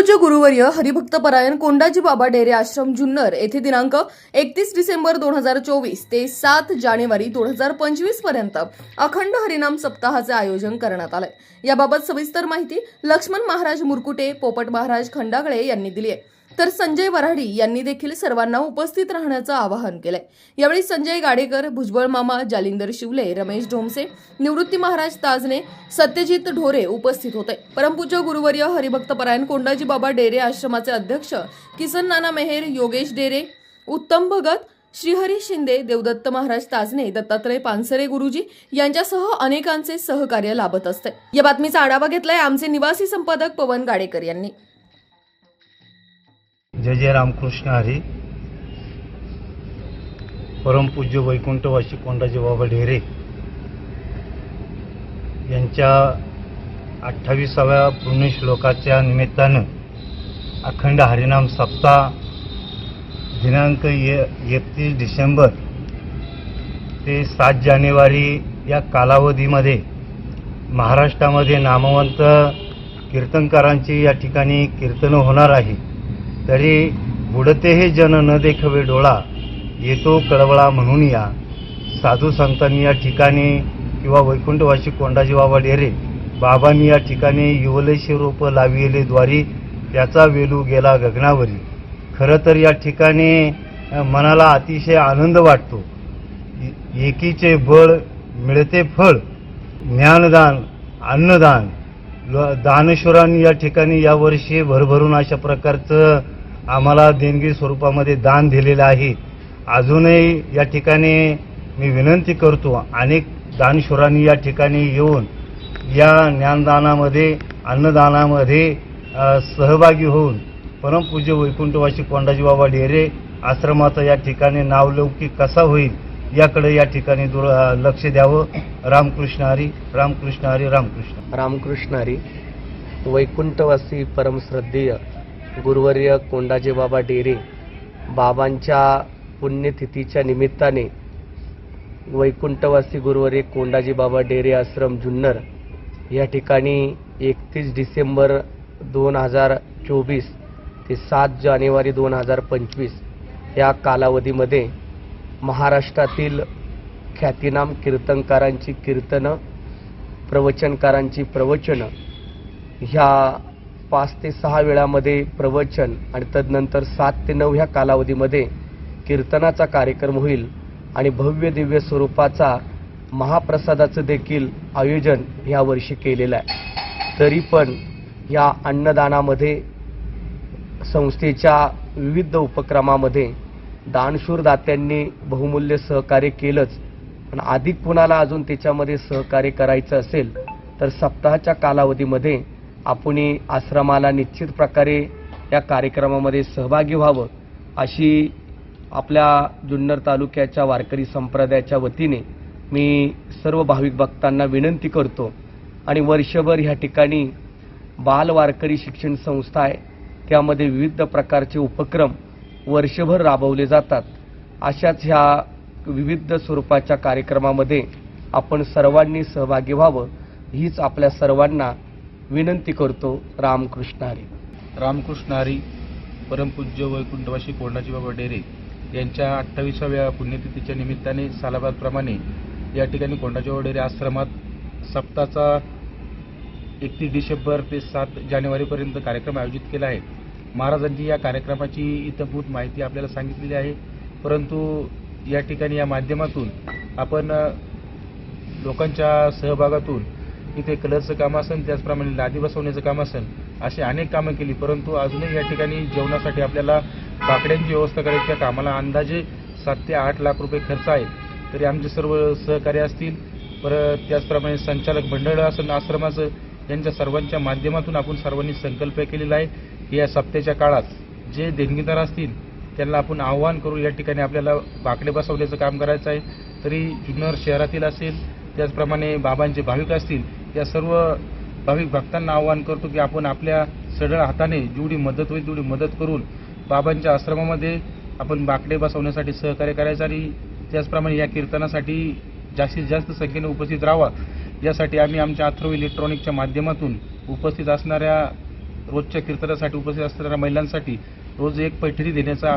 परमपूज्य गुरुवर्य हरिभक्त परायण कोंडाजी बाबा डेरे आश्रम जुन्नर येथे दिनांक एकतीस डिसेंबर दोन हजार चोवीस ते सात जानेवारी दोन हजार पंचवीसपर्यंत अखंड हरिनाम सप्ताहाचे आयोजन करण्यात आलंय. याबाबत सविस्तर माहिती लक्ष्मण महाराज मुरकुटे पोपट महाराज खंडागळे यांनी दिली आहे. तर संजय वराडी यांनी देखील सर्वांना उपस्थित राहण्याचं आवाहन केलंय. यावेळी संजय गाडेकर भुजबळ मामा जालिंदर शिवले रमेश ढोमसे निवृत्ती महाराज ताजने सत्यजित ढोरे उपस्थित होते. परमपूज्य गुरुवर्य हरिभक्त परायण कोंडाजी बाबा डेरे आश्रमाचे अध्यक्ष किसन नाना मेहेर योगेश डेरे उत्तम भगत श्रीहरी शिंदे देवदत्त महाराज ताजने दत्तात्रय पानसरे गुरुजी यांच्यासह अनेकांचे सहकार्य लाभत असते. या बातमीचा आढावा घेतलाय आमचे निवासी संपादक पवन गाडेकर यांनी. जय जय रामकृष्ण हरी. परमपूज्य वैकुंठवासी कोंडाजी बाबा ढेरे यांच्या अठ्ठावीसाव्या पुण्यश्लोकाच्या निमित्तानं अखंड हरिनाम सप्ताह दिनांक ये एकतीस डिसेंबर ते सात जानेवारी या कालावधीमध्ये महाराष्ट्रामध्ये नामवंत कीर्तनकारांची या ठिकाणी कीर्तनं होणार आहे. तरी बुडते हे जन न देखवे डोळा. येतो कळवळा म्हणून या. साधू संतांनी या ठिकाणी किंवा वैकुंठवाशी कोंडाजी बाबा डेरे बाबांनी या ठिकाणी युवलेशी रोप लाविले द्वारी त्याचा वेलू गेला गगनावरी. खरं तर या ठिकाणी मनाला अतिशय आनंद वाटतो. एकीचे बळ मिळते फळ ज्ञानदान अन्नदान. दानेश्वरांनी या ठिकाणी यावर्षी भरभरून अशा प्रकारचं आम्हाला देणगी स्वरूपामध्ये दान दिलेलं आहे. अजूनही या ठिकाणी मी विनंती करतो अनेक दानशूरांनी या ठिकाणी येऊन या ज्ञानदानामध्ये अन्नदानामध्ये सहभागी होऊन परमपूज्य वैकुंठवासी कोंडाजी बाबा डेरे आश्रमाचा या ठिकाणी नावलौकिक कसा होईल याकडे या ठिकाणी दुर लक्ष द्यावं. रामकृष्ण हरी रामकृष्ण हरी रामकृष्ण. रामकृष्ण हरी वैकुंठवासी परमश्रद्धेय. गुरुवर्य कोंडाजी बाबा डेरे बाबांच्या पुण्यतिथीच्या निमित्ताने वैकुंठवासी गुरुवर्य कोंडाजी बाबा डेरे आश्रम जुन्नर या ठिकाणी एकतीस डिसेंबर दोन हजार चोवीस ते सात जानेवारी दोन हजार पंचवीस या कालावधीमध्ये महाराष्ट्रातील ख्यातिनाम कीर्तनकारांची कीर्तनं प्रवचनकारांची प्रवचनं ह्या पाच ते सहा वेळामध्ये प्रवचन आणि तदनंतर सात ते नऊ ह्या कालावधीमध्ये कीर्तनाचा कार्यक्रम होईल आणि भव्य दिव्य स्वरूपाचा महाप्रसादाचं देखील आयोजन ह्या वर्षी केलेलं आहे. तरी पण या अन्नदानामध्ये संस्थेच्या विविध उपक्रमामध्ये दानशूरदात्यांनी बहुमूल्य सहकार्य केलंच. पण अधिक कुणाला अजून त्याच्यामध्ये सहकार्य करायचं असेल तर सप्ताहाच्या कालावधीमध्ये आपण आश्रमाला निश्चित प्रकारे या कार्यक्रमामध्ये सहभागी व्हावं अशी आपल्या जुन्नर तालुक्याच्या वारकरी संप्रदायाच्या वतीने मी सर्व भाविक भक्तांना विनंती करतो. आणि वर्षभर ह्या ठिकाणी बाल वारकरी शिक्षण संस्था आहे. त्यामध्ये विविध प्रकारचे उपक्रम वर्षभर राबवले जातात. अशाच ह्या विविध स्वरूपाच्या कार्यक्रमामध्ये आपण सर्वांनी सहभागी व्हावं हीच आपल्या सर्वांना विनंती करतो रामकृष्ण हरी रामकृष्ण हरी परमपूज्य वैकुंठवासी कोंडाजी बाबा डेरे यांच्या अठ्ठावीसाव्या पुण्यतिथीच्या निमित्ताने सालाबादप्रमाणे या ठिकाणी कोंडाजी बाबा डेरे आश्रमात सप्ताचा एकतीस डिसेंबर ते सात जानेवारीपर्यंत कार्यक्रम आयोजित केला आहे. महाराजांची या कार्यक्रमाची इतंभूत माहिती आपल्याला सांगितलेली आहे. परंतु या ठिकाणी या माध्यमातून आपण लोकांच्या सहभागातून इथे कलरचं काम असेल त्याचप्रमाणे लादी बसवण्याचं काम असेल अशी अनेक कामं केली. परंतु अजूनही या ठिकाणी जेवणासाठी आपल्याला बाकड्यांची व्यवस्था करायची त्या कामाला अंदाजे सात ते आठ लाख रुपये खर्च आहे. तरी आमचे सर्व सहकार्य असतील परत त्याचप्रमाणे संचालक मंडळ असेल आश्रमाचं यांच्या सर्वांच्या माध्यमातून आपण सर्वांनी संकल्प केलेला आहे या सप्त्याच्या काळात जे देणगीदार असतील त्यांना आपण आव्हान करू या ठिकाणी आपल्याला बाकडे बसवण्याचं काम करायचं आहे. तरी जुन्नर शहरातील असेल त्याचप्रमाणे बाबांचे भाविक असतील या सर्व भाविक भक्तांना आवाहन करतो की आपण आपल्या सरळ हाताने जेवढी मदत होईल तेवढी मदत करून बाबांच्या आश्रमामध्ये आपण बाकडे बसवण्यासाठी सहकार्य करायचं आणि त्याचप्रमाणे या कीर्तनासाठी जास्तीत जास्त संख्येने उपस्थित राहावा. यासाठी आम्ही आमच्या अथर्व इलेक्ट्रॉनिकच्या माध्यमातून उपस्थित असणाऱ्या रोजच्या कीर्तनासाठी उपस्थित असणाऱ्या महिलांसाठी रोज एक पैठणी देण्याचा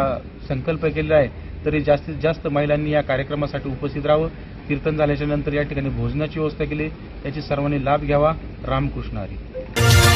संकल्प केलेला आहे. तरी जास्तीत जास्त महिलांनी या कार्यक्रमासाठी उपस्थित राहावं. कीर्तन झाल्याच्यानंतर या ठिकाणी भोजनाची व्यवस्था केली. त्याची सर्वांनी लाभ घ्यावा. रामकृष्ण हरी.